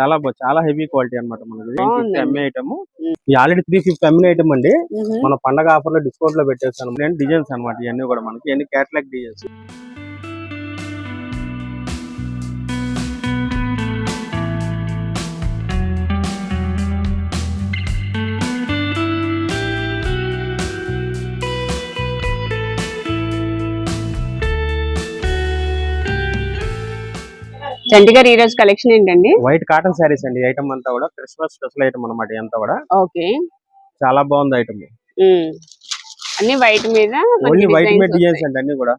చాలా బా- చాలా హెవీ క్వాలిటీ అన్నమాట మనకి. MA item already three fifty MA item అండి. మన పండగ ఆఫర్లో డిస్కౌంట్లో పెట్టేస్తాను. డిజైన్స్ అన్నమాట ఇవన్నీ కూడా మనకి. ఇవన్నీ క్యాటలాగ్ డిజైన్స్ చంటి గారు ఈ రోజు కలెక్షన్ ఏంటండి? వైట్ కాటన్ శారీస్ అండి. ఐటమ్ అంతా కూడా క్రిస్మస్ స్పెషల్ ఐటమ్ అన్నమాట ఇదంతా కూడా. ఓకే చాలా బాగుంది ఐటమ్. అన్ని వైట్ మీద ఓన్లీ వైట్ మేడ్ డిజైన్స్. అండి అన్ని కూడా.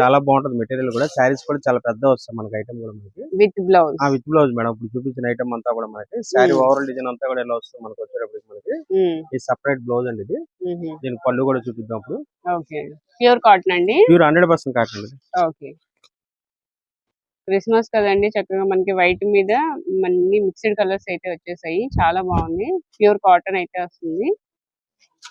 చాలా బాగుంటుంది మెటీరియల్ కూడా. శారీస్ కూడా చాలా పెద్ద వస్తాయి మనకి ఐటమ్ కూడా మనకి. With blouse. ఆ విత్ బ్లౌజ్ మేడం. ఇప్పుడు చూపించిన ఐటమ్ అంతా కూడా మనకి. శారీ. ఓవరాల్ డిజైన్ అంతా కూడా ఎలా వస్తుంది మనకి వచ్చేటప్పటికి మనకి. ఈ సపరేట్ బ్లౌజ్ అండి ఇది. దీని పళ్ళు కూడా చూపిద్దాం అప్పుడు ఓకే. ప్యూర్ కాటన్ అండి? ప్యూర్ హండ్రెడ్ పర్సెంట్ కాటన్ అండి. ఓకే. క్రిస్మస్ కదండి చక్కగా మనకి వైట్ మీద అన్ని మిక్స్డ్ కలర్స్ అయితే వచ్చేసాయి. చాలా బాగుంది. ప్యూర్ కాటన్ అయితే వస్తుంది.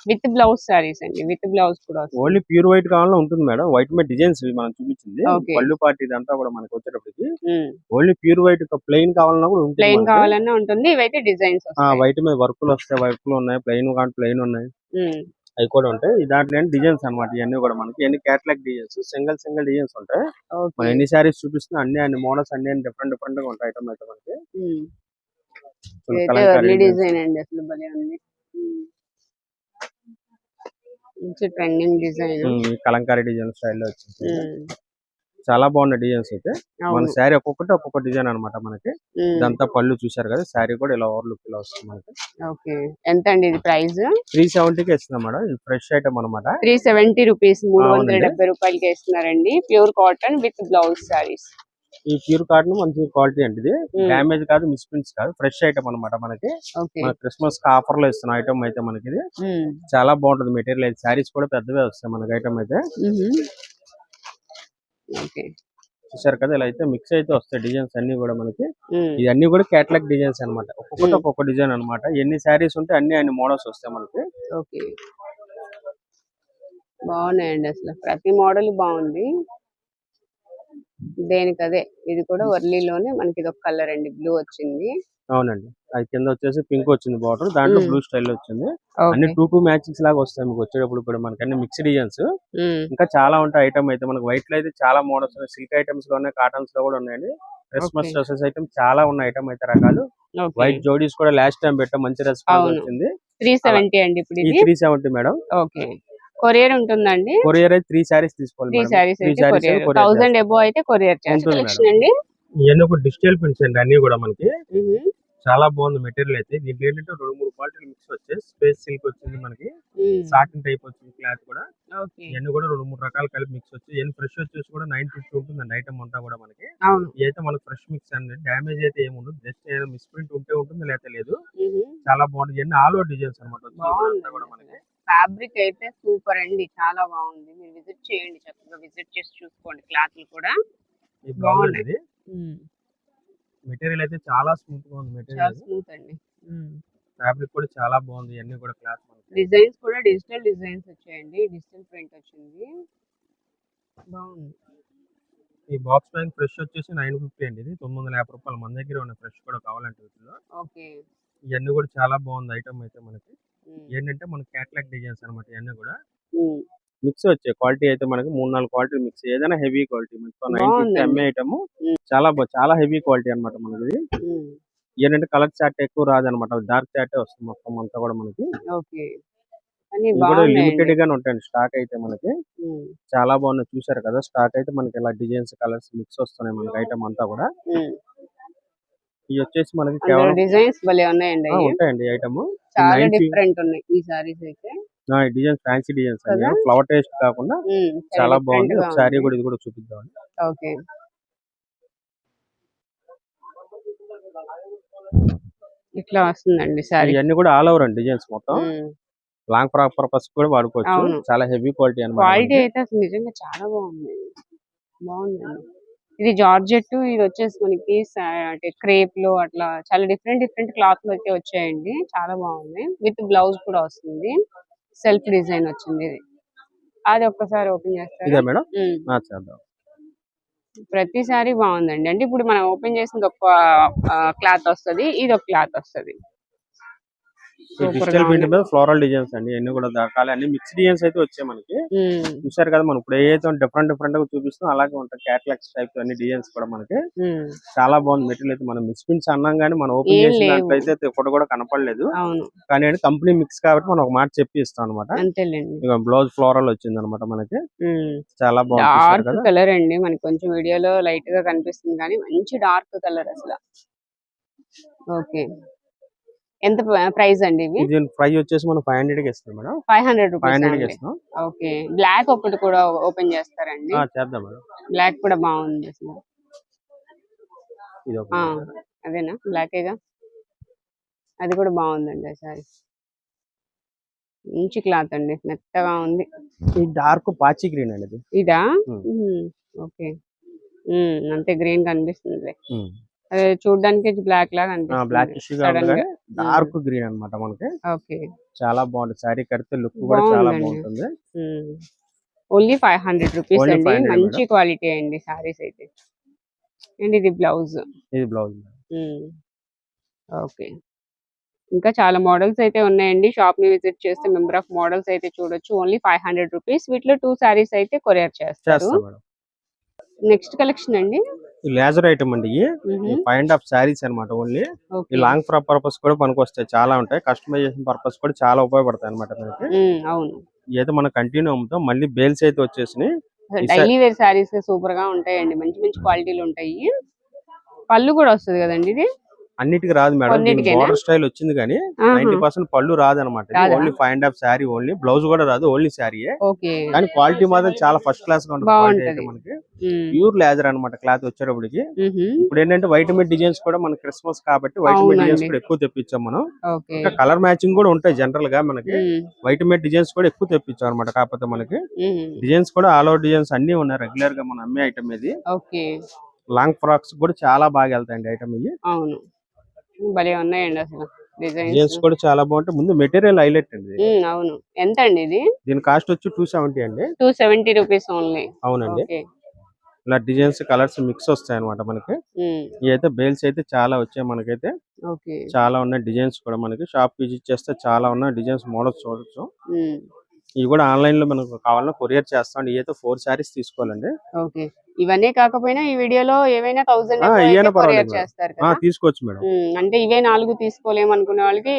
విత్ బ్లౌజ్ సారీస్ అండి విత్ బ్లౌజ్ కూడా ఓన్లీ ప్యూర్ వైట్ కావాలన్నా ఉంటుంది మేడం. వైట్ మీద డిజైన్స్ మనం చూపించింది. పళ్ళు పార్టీ ఇదంతా కూడా మనకి వచ్చేటప్పటికి ఓన్లీ ప్యూర్ వైట్ ప్లెయిన్ కావాలన్నా కూడా ఉంటుంది ప్లెయిన్. కావాలన్నా ఉంటుంది ఇవైతే డిజైన్స్ వైట్ మీద వర్కులు వస్తాయి వర్కులు ఉన్నాయి ప్లెయిన్ కానీ ప్లెయిన్ ఉన్నాయి. అవి కూడా ఉంటాయి. దాంట్లో డిజైన్స్ అన్నమాట ఇవన్నీ కూడా మనకి. ఎన్ని catalogue designs single single designs ఉంటాయి. మనం ఎన్ని శారీస్ చూపిస్తున్నా అన్ని అన్ని మోడల్స్ అన్ని డిఫరెంట్ డిఫరెంట్గా ఉంటాయి ఐటమ్ అయితే మనకి. డిజైన్ అండి అసలు భలే ఉంది. ఉమ్. మంచి ట్రెండింగ్ డిజైన్ కలంకారీ డిజైన్ స్టైల్లో వచ్చింది. చాలా బాగున్న డిజైన్స్ అయితే. మన శారీ ఒక్కొక్కటి ఒక్కొక్క డిజైన్ అన్నమాట మనకి. ఇదంతా పళ్ళు చూసారు కదా శారీ కూడా ఇలా ఓవర్ లుక్ ఇలా వస్తుంది మనకి. ఓకే. ఎంత అండి ఇది ప్రైస్? త్రీ సెవెంటీకి ఇస్తున్నాం మేడం. ఇది ఫ్రెష్ ఐటమ్ అనమాట త్రీ సెవెంటీ రూపీస్ మూడు వందల. డెబ్బై రూపాయలకి ఇస్తున్నారండి. Pure cotton with blouse sarees ఈ ప్యూర్ కాటన్ మంచి క్వాలిటీ అండి ఇది ఉమ్. డ్యామేజ్ కాదు మిస్ప్రింట్స్ కాదు ఫ్రెష్ ఐటమ్ అన్నమాట మనకి. క్రిస్మస్ ఆఫర్లో ఇస్తున్న ఐటమ్ అయితే మనకి ఇది చాలా బాగుంటుంది మెటీరియల్. అయితే శారీస్ కూడా పెద్దవే వస్తాయి మనకి ఐటమ్ అయితే. చూసారు కదా ఇలా అయితే మిక్స్ అయితే వస్తాయి డిజైన్స్ అన్ని కూడా మనకి. ఇవన్నీ కూడా కేటలాగ్ డిజైన్స్ అన్నమాట. ఒక్కొక్కటి. ఒక్కొక్క డిజైన్ అన్నమాట. ఎన్ని శారీస్ ఉంటే అన్ని అన్ని మోడల్స్ వస్తాయి మనకి. ఓకే. బాగున్నాయండి అసలు. ప్రతి మోడల్ బాగుంది. దేనికి అదే ఇది కూడా వర్లీలోనే మనకి ఇది ఒక కలర్ అండి. బ్లూ వచ్చింది. అవునండి. అది కింద వచ్చేసి పింక్ వచ్చింది బార్డర్. దాంట్లో. బ్లూ స్టైల్ వచ్చింది. అన్ని టూ టూ మ్యాచింగ్స్ లాగా వస్తాయి మీకు వచ్చేటప్పుడు కూడా మనకి అన్ని మిక్స్ డిజైన్స్ ఇంకా చాలా ఉంటాయి ఐటమ్ అయితే. మనకి వైట్లో అయితే చాలా మోడల్స్ ఉన్నాయి. సిల్క్ ఐటమ్స్లో ఉన్నాయి కాటన్స్లో కూడా ఉన్నాయండి. క్రిస్మస్. డ్రెస్సెస్ ఐటమ్ చాలా ఉన్నాయి ఐటమ్ అయితే రకాలు. వైట్ జోడీస్ కూడా లాస్ట్ టైం పెట్టాం. మంచి రెస్పాన్స్. వచ్చింది. త్రీ సెవెంటీ అండి ఇప్పుడు three seventy madam. Okay. Courier ఉంటుందండి. కొరియర్ అయితే త్రీ శారీస్ తీసుకోవాలి త్రీ థౌసండ్ ఎబో అయితే కొరియర్. ఉంటుంది కలెక్షన్ అండి? ఇవన్నీ ఒక డిజిటల్ ప్రింట్స్ అండి అన్ని కూడా మనకి. చాలా బాగుంది మెటీరియల్ అయితే. దీంట్లో ఏంటంటే రెండు మూడు క్వాలిటీలు మిక్స్ వచ్చాయి. స్పేస్ సిల్క్ వచ్చింది మనకి. సాటిన్ టైప్ వచ్చింది క్లాత్ కూడా. ఓకే. ఇవన్నీ కూడా రెండు మూడు రకాలు కలిపి మిక్స్ వచ్చి ఇవన్నీ ఫ్రెష్ వచ్చేసి కూడా నైన్ ఫిఫ్టీ ఉంటుందండి ఐటమ్ అంతా కూడా మనకి. ఇదైతే మనకి ఫ్రెష్ మిక్స్ అండి. డ్యామేజ్ అయితే ఏమి ఉండదు. జస్ట్ ఏదో మిస్ప్రింట్ ఉంటే ఉంటుంది లేకపోతే లేదు. చాలా బాగుంది. ఇవన్నీ ఆల్ ఓవర్ డిజైన్స్ అనమాట కూడా మనకి. ఫ్యాబ్రిక్ అయితే సూపర్ అండి. చాలా బాగుంది. మీరు విజిట్ చేయండి చక్కగా. విజిట్ చేసి చూసుకోండి క్లాత్లు కూడా. ఇది మెటీరియల్ అయితే చాలా స్మూత్గా ఉంది మెటీరియల్. స్మూత్ అండి. ఫ్యాబ్రిక్ కూడా చాలా బాగుంది. ఇవన్నీ కూడా క్లాత్ డిజైన్స్ కూడా డిజిటల్ డిజైన్స్ వచ్చాయండి. డిజిటల్ ప్రింట్ వచ్చింది. బాగుంది. ఈ బాక్స్ బ్యాంక్ ఫ్రెష్ వచ్చేసి నైన్ ఫిఫ్టీ అండి ఇది. తొమ్మిది వందల యాభై రూపాయలు. మన దగ్గర ఉన్న ఫ్రెష్ కూడా కావాలంటే వీటిలో. ఓకే. ఇవన్నీ కూడా చాలా బాగుంది ఐటమ్ అయితే మనకి. ఏంటంటే మన క్యాట్లాగ్ డిజైన్స్ అనమాట ఇవన్నీ కూడా. మిక్స్ వచ్చాయి క్వాలిటీ అయితే మనకి మూడు నాలుగు క్వాలిటీ మిక్స్ ఏదైనా హెవీ క్వాలిటీ నైన్ ఫిఫ్టీ బాగుందండి. ఎంఏ ఐటమ్. చాలా బా- చాలా హెవీ క్వాలిటీ అనమాట మనకి ఏంటంటే కలర్ చాట్ ఎక్కువ రాదనమాట డార్క్ చాటే వస్తుంది మొత్తం అంతా కూడా మనకి. లిమిటెడ్ గానే ఉంటాయండి స్టాక్ అయితే మనకి. చాలా బాగున్నాయి చూసారు కదా స్టాక్ అయితే మనకి ఇలా డిజైన్స్ కలర్స్ మిక్స్ వస్తున్నాయి మనకి ఐటమ్ అంతా కూడా. ఇవి వచ్చేసి మనకి కేవలం డిజైన్స్. ఉంటాయండి ఐటమ్. చాలా 90 డిఫరెంట్ ఉన్నాయి ఈ సారీస్ అయితే. Designs fancy designs? Flower taste కాకుండా చాలా బాగుంది. గా ఒకసారి ఉంది. కూడా ఇది కూడా చూపిద్దాం ఓకే. ఇట్లా వస్తుందండి సారీ. ఇవన్నీ కూడా ఆల్ ఓవర్ అండి డిజైన్స్ మొత్తం. లాంగ్ ఫ్రాక్ పర్పస్ కూడా వాడుకోవచ్చు. చాలా హెవీ క్వాలిటీ క్వాలిటీ అనమాట అయితే అసలు నిజంగా చాలా బాగుంది. బాగుందండి. ఇది జార్జెట్ ఇది వచ్చేసి మనకి అంటే క్రేప్లో అట్లా చాలా డిఫరెంట్ డిఫరెంట్ క్లాత్లో అయితే వచ్చాయండి. చాలా బాగుంది. విత్ బ్లౌజ్ కూడా వస్తుంది. సెల్ఫ్ డిజైన్ వచ్చింది ఇది. అది ఒక్కసారి ఓపెన్ చేస్తారా? ప్రతిసారి బాగుందండి. అంటే ఇప్పుడు మనం ఓపెన్ చేసింది ఒక క్లాత్ వస్తది. ఇది ఒక క్లాత్ వస్తది. డిజిటల్ ప్రింట్ మీద ఫ్లోరల్ డిజైన్స్ అండి అన్ని కూడా దాకాలి అన్ని మిక్స్ డిజైన్స్ అయితే వచ్చాయి మనకి. చూసారు కదా మనం ఇప్పుడు ఏదైతే డిఫరెంట్ డిఫరెంట్గా చూపిస్తాం అలాగే ఉంటాయి. క్యాట్లాగ్స్ టైప్ అన్ని డిజైన్స్ కూడా మనకి. చాలా బాగుంది మెటీరియల్ అయితే. మనం మిక్స్ ప్రింట్స్ అన్నాం కానీ మనం ఓపెన్ ఏం చేసిన లేవు. దాంట్లో అయితే ఒకటి కూడా కనపడలేదు. అవును. కానీ కంపెనీ మిక్స్ కాబట్టి మనం ఒక మాట చెప్పి ఇస్తాం అనమాట బ్లౌజ్ ఫ్లోరల్ వచ్చింది అనమాట మనకి. చాలా బాగుంది కలర్ అండి. మనకి కొంచెం వీడియోలో లైట్గా కనిపిస్తుంది కానీ మంచి డార్క్ కలర్ అసలు. ఓకే. ఎంత ప్రైస్ అండి ఇవి? ఇది ఫ్రై వచ్చేసి మనం ఫైవ్ హండ్రెడ్కి ఇస్తాం మేడం. ఫైవ్ హండ్రెడ్ ఫైవ్ హండ్రెడ్కి ఇస్తాం ఓకే. బ్లాక్ ఒకటి కూడా ఓపెన్ చేస్తారండి. ఆ, చేద్దాం మేడం. బ్లాక్ కూడా బాగుంది అదేనా? బ్లాకేగా? అది కూడా బాగుందండి సారీ మంచి క్లాత్ అండి. మెత్తగా ఉంది. ఈ డార్క్ పాచి గ్రీన్ అండి ఇది. ఓకే. అంతే గ్రీన్ కనిపిస్తుంది చూడడానికి బ్లాక్ లాగా బ్లాక్ డార్క్ గ్రీన్ అన్నమాట మనకి. ఓకే. చాలా బాగుంటుంది శారీ కడితే లుక్ కూడా చాలా. బాగుంటుంది. ఓన్లీ ఫైవ్ హండ్రెడ్ రూపీస్ అండి. 500 మంచి క్వాలిటీ అండి సారీస్ అయితే. అండ్ ఇది బ్లౌజ్ ఇది బ్లౌజ్ ఓకే. ఇంకా చాలా మోడల్స్ అయితే ఉన్నాయండి. షాప్ని విజిట్ చేస్తే మెంబర్ ఆఫ్ మోడల్స్ అయితే చూడొచ్చు. ఓన్లీ ఫైవ్ హండ్రెడ్ రూపీస్ వీటిలో టూ సారీస్ అయితే కొరియర్ చేస్తారు. నెక్స్ట్ కలెక్షన్ అండి. లేజర్ ఐటమ్ అండి ఇవి. అండ్ హాఫ్ శారీస్ అనమాట ఓన్లీ. ఈ లాంగ్ ఫ్రాక్ పర్పస్ కూడా పనికి వస్తాయి చాలా ఉంటాయి. కస్టమైజేషన్ పర్పస్ కూడా చాలా ఉపయోగపడతాయి అనమాట మనకి. అవును. ఇదైతే మనం కంటిన్యూ అమ్ముతాం మళ్ళీ బేల్స్ అయితే వచ్చేసినాయి. డైలీ వేర్ సారీస్ సూపర్గా ఉంటాయండి. మంచి మంచి క్వాలిటీలు ఉంటాయి. పళ్ళు కూడా వస్తుంది కదండి ఇది? అన్నిటికి రాదు మేడం? బార్డర్ స్టైల్ వచ్చింది కానీ నైన్టీ పర్సెంట్ పళ్ళు రాదా? Only five and half saree only blouse కూడా రాదు ఓన్లీ శారీ కానీ క్వాలిటీ మాత్రం చాలా ఫస్ట్ క్లాస్గా ఉంటుంది మనకి. ప్యూర్ లేజర్ అన్నమాట క్లాత్ వచ్చేటప్పటికి. ఇప్పుడు ఏంటంటే వైట్ మీద డిజైన్స్ కూడా మన క్రిస్మస్ కాబట్టి వైట్ మీద డిజైన్స్. కూడా ఎక్కువ తెప్పించాం మనం. ఇంకా కలర్ మ్యాచింగ్ కూడా ఉంటాయి జనరల్గా మనకి. వైట్ మీద డిజైన్స్ కూడా ఎక్కువ తెప్పించాం అనమాట కాకపోతే మనకి. డిజైన్స్ కూడా ఆల్ ఓవర్ డిజైన్స్ అన్ని ఉన్నాయి రెగ్యులర్గా మనం అమ్మే ఐటమ్ ఇది. లాంగ్ ఫ్రాక్స్ కూడా చాలా బాగా వెళ్తాయండి ఐటమ్ ఇది అవును. భలే ఉన్నాయండి అసలు డిజైన్స్. కూడా చాలా బాగుంటాయి. ముందు మెటీరియల్ హైలైట్ అండి. అవును. ఎంత అండి ఇది? దీని కాస్ట్ వచ్చి టూ సెవెంటీ అండి. Two seventy rupees only. అవునండి. ఇలా డిజైన్స్ కలర్స్ మిక్స్ వస్తాయి అనమాట మనకి. ఇవి అయితే బేల్స్ అయితే చాలా వచ్చాయి మనకైతే. చాలా ఉన్నాయి డిజైన్స్ కూడా మనకి. షాప్ విజిట్ చేస్తే చాలా ఉన్నాయి డిజైన్స్ మోడల్స్ చూడొచ్చు. ఇవి కూడా ఆన్లైన్లో మనకు కావాలన్నా కొరియర్ చేస్తాం. ఇవి అయితే ఫోర్ శారీస్ తీసుకోవాలండి. ఇవన్నీ కాకపోయినా ఈ వీడియోలో ఏవైనా థౌసండ్. చేస్తారు తీసుకోవచ్చు మేడం. అంటే ఇవే నాలుగు తీసుకోలేము అనుకునే వాళ్ళకి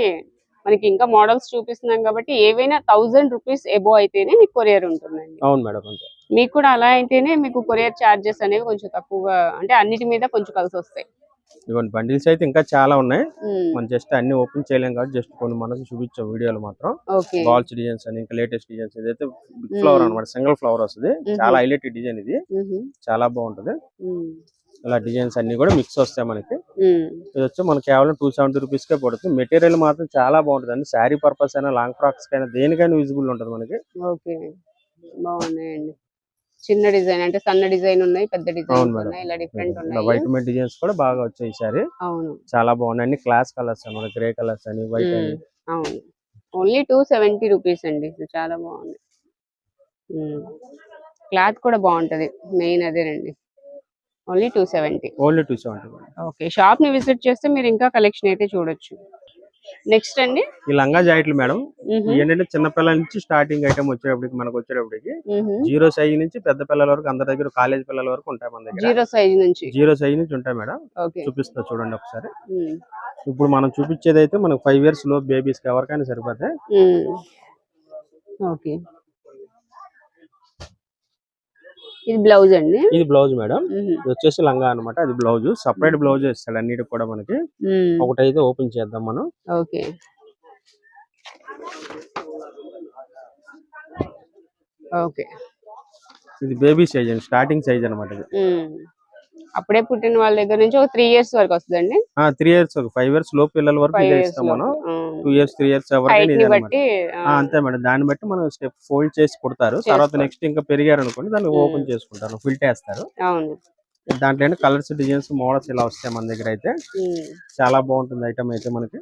మనకి ఇంకా మోడల్స్ చూపిస్తున్నాం కాబట్టి ఏవైనా థౌసండ్ రూపీస్ ఎబో అయితేనే మీకు కొరియర్ ఉంటుందండి. అవును మేడం మీకు కూడా అలా అయితేనే మీకు కొరియర్ చార్జెస్ అనేవి కొంచెం తక్కువగా అంటే అన్నిటి మీద కొంచెం కలిసి వస్తాయి ఇవన్నీ బండిల్స్ అయితే ఇంకా చాలా ఉన్నాయి. మనం జస్ట్ అన్ని ఓపెన్ చేయలేం కాబట్టి జస్ట్ కొన్ని మనకు చూపించాం వీడియోలు మాత్రం. బాల్స్ డిజైన్స్ అని ఇంకా లేటెస్ట్ డిజైన్స్ ఇదైతే బిగ్ ఫ్లవర్ అనమాట సింగిల్ ఫ్లవర్ వస్తుంది. చాలా హైలైట్ డిజైన్ ఇది. చాలా బాగుంటది. ఇలా డిజైన్స్ అన్ని కూడా మిక్స్ వస్తాయి మనకి. ఇది వచ్చి మనకి కేవలం టూ సెవెంటీ రూపీస్ కే పడుతుంది. మెటీరియల్ మాత్రం చాలా బాగుంటుంది. అండి శారీ పర్పస్ అయినా లాంగ్ ఫ్రాక్స్ అయినా దేనికైనా విజిబుల్ ఉంటుంది మనకి. ఓకే. బాగున్నాయండి. చిన్న డిజైన్ అంటే సన్న డిజైన్ ఉన్నాయి పెద్ద మేడం. ఉన్నాయి ఇలా డిఫరెంట్ ఉన్నాయి. వైట్ మెట్ డిజైన్స్ కూడా బాగా వచ్చాయి సారీ. అవును. చాలా బాగున్నాయి. అన్ని క్లాస్ కలర్స్ అన్నమాట. గ్రే కలర్స్ అని వైట్ అని. అవును. ఓన్లీ టూ సెవెంటీ రూపీస్ అండి. చాలా బాగుంది. క్లాత్ కూడా బాగుంటది. మెయిన్ అదేనండి only two seventy only two seventy okay షాప్ని విజిట్ చేస్తే మీరు ఇంకా కలెక్షన్ అయితే చూడొచ్చు. నెక్స్ట్ అండి. ఈ లంగా జాకెట్లు మేడం. ఏంటంటే చిన్న పిల్లల నుంచి స్టార్టింగ్ ఐటమ్ వచ్చేటప్పటికి మనకు వచ్చేటప్పటికి. జీరో సైజ్ నుంచి పెద్ద పిల్లల వరకు అందరి దగ్గర కాలేజ్ పిల్లల వరకు ఉంటాయి మన దగ్గర. జీరో సైజ్ నుంచి. జీరో సైజ్ నుంచి ఉంటాయి మేడం. చూపిస్తా చూడండి ఒకసారి. ఇప్పుడు మనం చూపించేది అయితే మనకు ఫైవ్ ఇయర్స్లో బేబీస్ ఎవరికైనా సరిపోతాయి. ఓకే ఇది బ్లౌజ్ అండి. ఇది బ్లౌజ్ మేడం. ఇది వచ్చేసి లంగా అన్నమాట. అది బ్లౌజ్. సపరేట్ బ్లౌజ్ ఇస్తాడు అన్నిటికి కూడా మనకి. ఉమ్, ఒకటి అయితే ఓపెన్ చేద్దాం మనం. ఓకే. ఓకే. ఇది బేబీ సైజ్ అండి. స్టార్టింగ్ సైజ్ అనమాట ఇది. అప్పుడే పుట్టిన వాళ్ళ దగ్గర నుంచి ఒక త్రీ ఇయర్స్ వరకు వస్తుందండి. త్రీ ఇయర్స్ ఫైవ్ ఇయర్స్లో పిల్లల వరకు ఇస్తాం మనం. టూ ఇయర్స్ త్రీ ఇయర్స్ బట్టి అంతే మేడం. దాన్ని బట్టి మనం స్టెప్ ఫోల్డ్ చేసి కుడతారు. తర్వాత. నెక్స్ట్ ఇంకా పెరిగారు అనుకోండి దాన్ని. ఓపెన్ చేసుకుంటారు ఫిల్ట్ వేస్తారు దాంట్లో కలర్స్ డిజైన్స్ మోడల్స్ ఇలా వస్తాయి మన దగ్గర అయితే. చాలా బాగుంటుంది ఐటమ్ అయితే మనకి.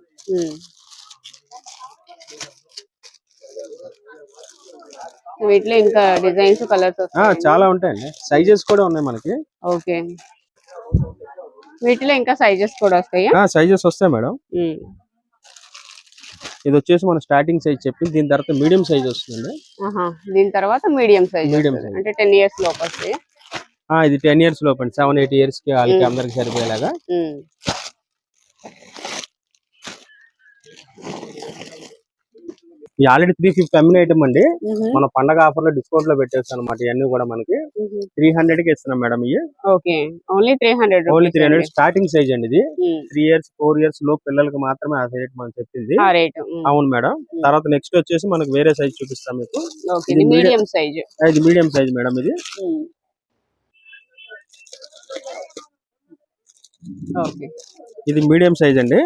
వీటిలో ఇంకా డిజైన్స్ కలర్స్ చాలా ఉంటాయండి. సైజెస్ కూడా ఉన్నాయి మనకి. ఓకే. వీటిలో ఇంకా సైజెస్ కూడా వస్తాయా? ఆ సైజెస్ వస్తాయి మేడం. ఇది వచ్చేసి మన స్టార్టింగ్ సైజ్ చెప్పింది. దీని తర్వాత మీడియం సైజ్ వస్తుంది. దీని తర్వాత మీడియం సైజ్ Medium size. అంటే టెన్ ఇయర్స్ లోపు వస్తాయి. ఇది టెన్ ఇయర్స్ లోపల సెవెన్ ఎయిట్ ఇయర్స్కి వాళ్ళకి. అందరికి సరిపోయేలాగా. ఆల్రెడీ త్రీ ఫిఫ్టీ అమ్మిన ఐటమ్ అండి. మన పండగ ఆఫర్లో డిస్కౌంట్లో పెట్టేస్తాం అనమాట ఇవన్నీ కూడా మనకి. త్రీ హండ్రెడ్కి ఇస్తున్నాం మేడం ఇవి. Only three hundred only three hundred starting size అండి. ఇది. త్రీ ఇయర్స్ ఫోర్ ఇయర్స్లో పిల్లలకి మాత్రమే ఆ సైజ్ మనం చెప్పింది. రేట్ అవును మేడం. తర్వాత నెక్స్ట్ వచ్చేసి మనకి వేరే సైజ్ చూపిస్తాం మీకు. ఇది మీడియం సైజ్ ఇది మీడియం సైజ్ మేడం ఇది. ఇది మీడియం సైజ్ అండి.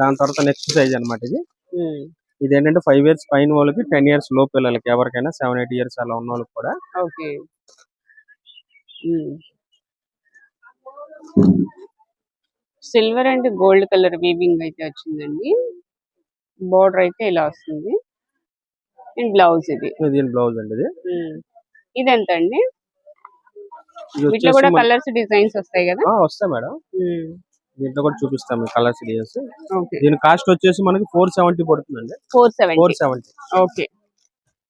దాని తర్వాత నెక్స్ట్ సైజ్ అన్నమాట ఇది. ఇది ఏంటంటే ఫైవ్ ఇయర్స్ పైన వాళ్ళకి టెన్ ఇయర్స్లో పిల్లలకి ఎవరికైనా సెవెన్ ఎయిట్ ఇయర్స్ అలా ఉన్న వాళ్ళకి కూడా. Okay. Silver and gold colour weaving అయితే వచ్చిందండి. బోర్డర్ అయితే ఇలా వస్తుంది. అండ్ బ్లౌజ్ ఇది. బ్లౌజ్ అండి ఇది. ఇది ఎంత అండి? వీటిలో కూడా కలర్స్ డిజైన్స్ వస్తాయి కదా? వస్తాయి మేడం. దీంట్లో కూడా చూపిస్తాం కలర్స్ డిజైన్స్ దీని కాస్ట్ వచ్చేసి మనకి ఫోర్ సెవెంటీ పడుతుందండి. Four seventy four seventy okay.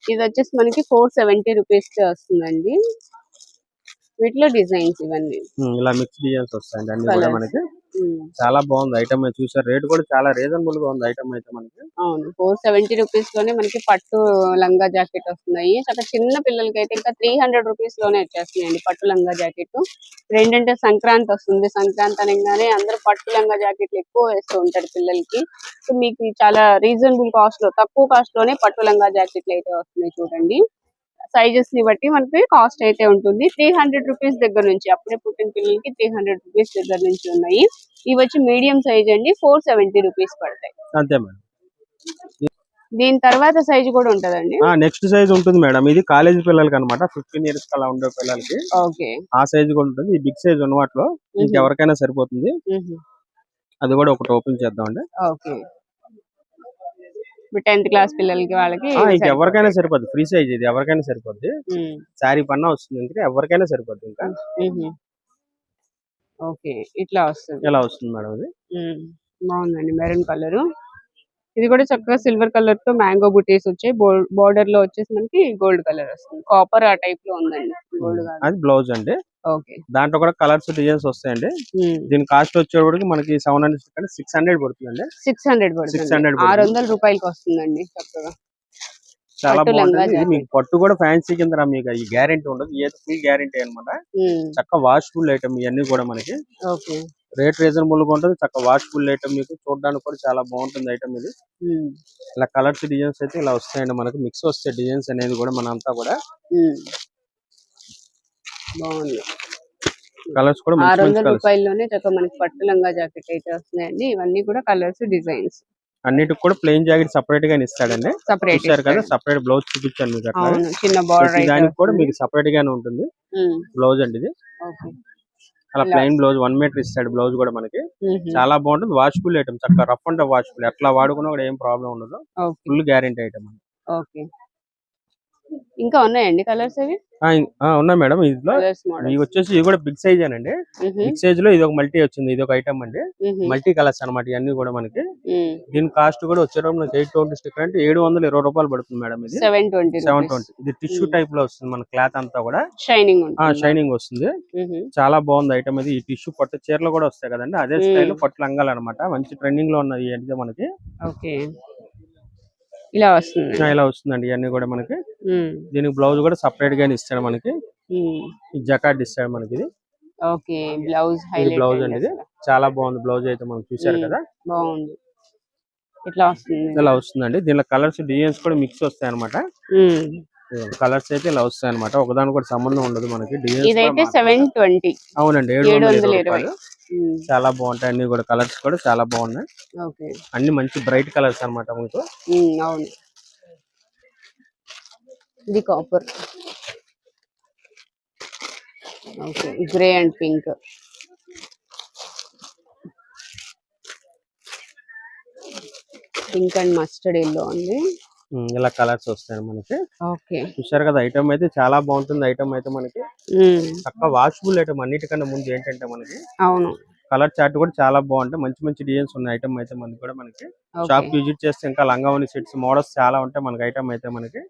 ఇది వచ్చేసి మనకి ఫోర్ సెవెంటీ రూపీస్ వస్తుందండి. వీటిలో డిజైన్స్ ఇవన్నీ. ఇలా మిక్స్ డిజైన్స్ వస్తాయండి. అన్ని కూడా. మనకి. చాలా బాగుంది ఐటమ్ చూసారు. రేట్ కూడా చాలా రీజనబుల్గా ఉంది ఐటమ్ అయితే మనకి. అవును. ఫోర్ సెవెంటీ రూపీస్లోనే మనకి పట్టు లంగా జాకెట్ వస్తున్నాయి. చక్కగా చిన్న పిల్లలకి అయితే ఇంకా త్రీ హండ్రెడ్ రూపీస్లోనే వచ్చేస్తున్నాయండి పట్టు లంగా జాకెట్. ఏంటంటే సంక్రాంతి వస్తుంది. సంక్రాంతి అనగానే అందరూ పట్టు లంగా జాకెట్లు ఎక్కువ వేస్తూ ఉంటారు పిల్లలకి. సో మీకు చాలా రీజనబుల్ కాస్ట్లో తక్కువ కాస్ట్లోనే పట్టు లంగా జాకెట్లు అయితే వస్తున్నాయి చూడండి. సైజెస్ని బట్టి మనకి కాస్ట్ అయితే ఉంటుంది. త్రీ హండ్రెడ్ రూపీస్ దగ్గర నుంచి అప్పుడే పుట్టిన పిల్లలకి త్రీ హండ్రెడ్ రూపీస్ దగ్గర నుంచి ఉన్నాయి. ఇవి వచ్చి మీడియం సైజ్ అండి ఫోర్ సెవెంటీ రూపీస్ పడతాయి. అంతే మేడం. దీని తర్వాత సైజ్ కూడా ఉంటదండి. నెక్స్ట్ సైజ్ ఉంటుంది మేడం. ఇది కాలేజ్ పిల్లలకి అనమాట ఫిఫ్టీన్ ఇయర్స్ అలా ఉండే పిల్లలకి. ఓకే. ఆ సైజ్ కూడా ఉంటుంది. ఈ బిగ్ సైజ్ ఉన్న వాటిలో ఇంకెవరికైనా సరిపోతుంది. అది కూడా ఒకటి ఓపెన్ చేద్దామండి. ఓకే. ఇప్పుడు టెన్త్ క్లాస్ పిల్లలకి వాళ్ళకి ఎవరికైనా సరిపోద్ది. ఫ్రీ సైజ్ ఇది. ఎవరికైనా సరిపోద్ది. శారీ పన్నా వస్తుంది ఇంకా ఎవరికైనా సరిపోద్ది ఇంకా. ఓకే. ఇట్లా వస్తుంది. ఎలా వస్తుంది మేడం ఇది బాగుందండి. Maroon colour. ఇది కూడా చక్కగా సిల్వర్ కలర్తో మ్యాంగో బుటీస్ వచ్చాయి బోర్డర్లో వచ్చేసి మనకి గోల్డ్ కలర్ వస్తుంది. కాపర్ ఆ టైప్లో ఉందండి. గోల్డ్ అది బ్లౌజ్ అండి? దాంట్లో కూడా కలర్స్ డిజైన్స్ వస్తాయండి. దీని కాస్ట్ వచ్చేటప్పటికి మనకి సెవెన్ హండ్రెడ్ సిక్స్ హండ్రెడ్ పడుతుందండి. సిక్స్ హండ్రెడ్ పడుతుంది. 600 ఆరు వందల రూపాయలకి వస్తుందండి చాలా బాగుంటుంది. మీకు పట్టు కూడా ఫ్యాన్సీ కింద మీకు? ఈ గ్యారెంటీ ఉండదు. ఏదో ఫుల్ గ్యారెంటీ అన్నమాట. ఉమ్, చక్క వాష్ఫుల్ ఐటమ్ ఇవన్నీ కూడా మనకి. రేట్ రీజనబుల్గా ఉంటుంది. చక్క వాష్ఫుల్ ఐటమ్ మీకు చూడడానికి కూడా చాలా బాగుంటుంది ఐటమ్ ఇది. ఇలా కలర్స్ డిజైన్స్ అయితే ఇలా వస్తాయండి మనకి. మిక్స్ వస్తాయి డిజైన్స్ అనేది కూడా మన అంతా కూడా. బాగుంది. కలర్స్ కూడా ఆరు వందల రూపాయల్లోనే మనకి పట్టు లంగా జాకెట్ అయితే వస్తున్నాయండి. ఇవన్నీ కూడా కలర్స్ డిజైన్స్. అన్నిటికి కూడా ప్లెయిన్ జాకెట్ సపరేట్గా ఇస్తాడండి. సపరేట్ కదా సపరేట్ బ్లౌజ్ చూపించాను మీకు అట్లా చిన్న బార్డర్ దానికి కూడా. మీకు సపరేట్ గానే ఉంటుంది. బ్లౌజ్ అండి ఇది. అలా ప్లెయిన్ బ్లౌజ్ వన్ మీటర్ ఇస్తాడు బ్లౌజ్ కూడా మనకి. చాలా బాగుంటుంది. వాష్ఫుల్ ఐటమ్ చక్కగా రఫ్ అండ్ వాష్ఫుల్ ఎట్లా వాడుకున్నా కూడా ఏం ప్రాబ్లం ఉండదు. Full guarantee item okay. ఇంకా ఉన్నాయండి కలర్స్ అవి? ఉన్నాయి మేడం ఇందులో. ఇవి వచ్చేసి ఇవి కూడా బిగ్ సైజ్ అండి బిగ్ సైజ్లో ఇది ఒక మల్టీ వచ్చింది ఇది ఒక ఐటమ్ అండి. మల్టీ కలర్స్ అన్నమాట ఇవన్నీ కూడా మనకి. దీని కాస్ట్ కూడా వచ్చేటప్పుడు మనకి ఎయిట్ ట్వంటీ స్టిక్కర్ అంటే ఏడు వందల ఇరవై రూపాయలు పడుతుంది మేడం ఇది. Seven twenty seven twenty. ఇది టిష్యూ. టైప్లో వస్తుంది మన క్లాత్ అంతా కూడా. షైనింగ్ షైనింగ్ వస్తుంది. చాలా బాగుంది ఐటమ్ ఇది. ఈ టిష్యూ పట్టు చీరలు కూడా వస్తాయి కదండి. అదే. స్టైల్ పట్టు లంగాలు అనమాట మంచి ట్రెండింగ్లో ఉన్నది ఏంటిది మనకి. ఓకే. ఇలా వస్తుంది. ఇలా వస్తుందండి ఇవన్నీ కూడా మనకి. దీనికి బ్లౌజ్ కూడా సపరేట్ గానే ఇస్తాడు మనకి. జకాట్ ఇస్తాడు మనకి ఇది. ఓకే బ్లౌజ్ బ్లౌజ్ అండి ఇది. చాలా బాగుంది బ్లౌజ్ అయితే మనం చూసారు. కదా. బాగుంది. ఇట్లా వస్తుంది? ఇలా వస్తుందండి. దీనిలో కలర్స్ డిజైన్స్ కూడా మిక్స్ వస్తాయి అనమాట కలర్స్ అయితే ఇలా వస్తాయి అనమాట ఒకదాని కూడా సంబంధం ఉండదు మనకి. ఇదైతే సెవెన్ ట్వంటీ అవునండి ఏడు వందల ఇరవై చాలా బాగుంటాయి. అన్ని కూడా కలర్స్ కూడా చాలా బాగున్నాయి. అన్ని మంచి బ్రైట్ కలర్స్ అన్నమాట మీకు. అవును. ఇది copper. Okay grey and pink. Pink and mustard yellow ఉంది ఉమ్, ఇలా కలర్స్ వస్తాయి మనకి. చూసారు కదా ఐటమ్ అయితే చాలా బాగుంటుంది. ఐటమ్ అయితే మనకి చక్కగా వాషబుల్ ఐటమ్ అన్నిటికన్నా ముందు ఏంటంటే మనకి అవును. కలర్ చార్ట్ కూడా చాలా బాగుంటాయి. మంచి మంచి డిజైన్స్ ఉన్న ఐటమ్ అయితే మనకి కూడా మనకి. షాప్ విజిట్ చేస్తే ఇంకా లంగావని సెట్స్ మోడల్స్ చాలా ఉంటాయి మనకి ఐటమ్ అయితే మనకి.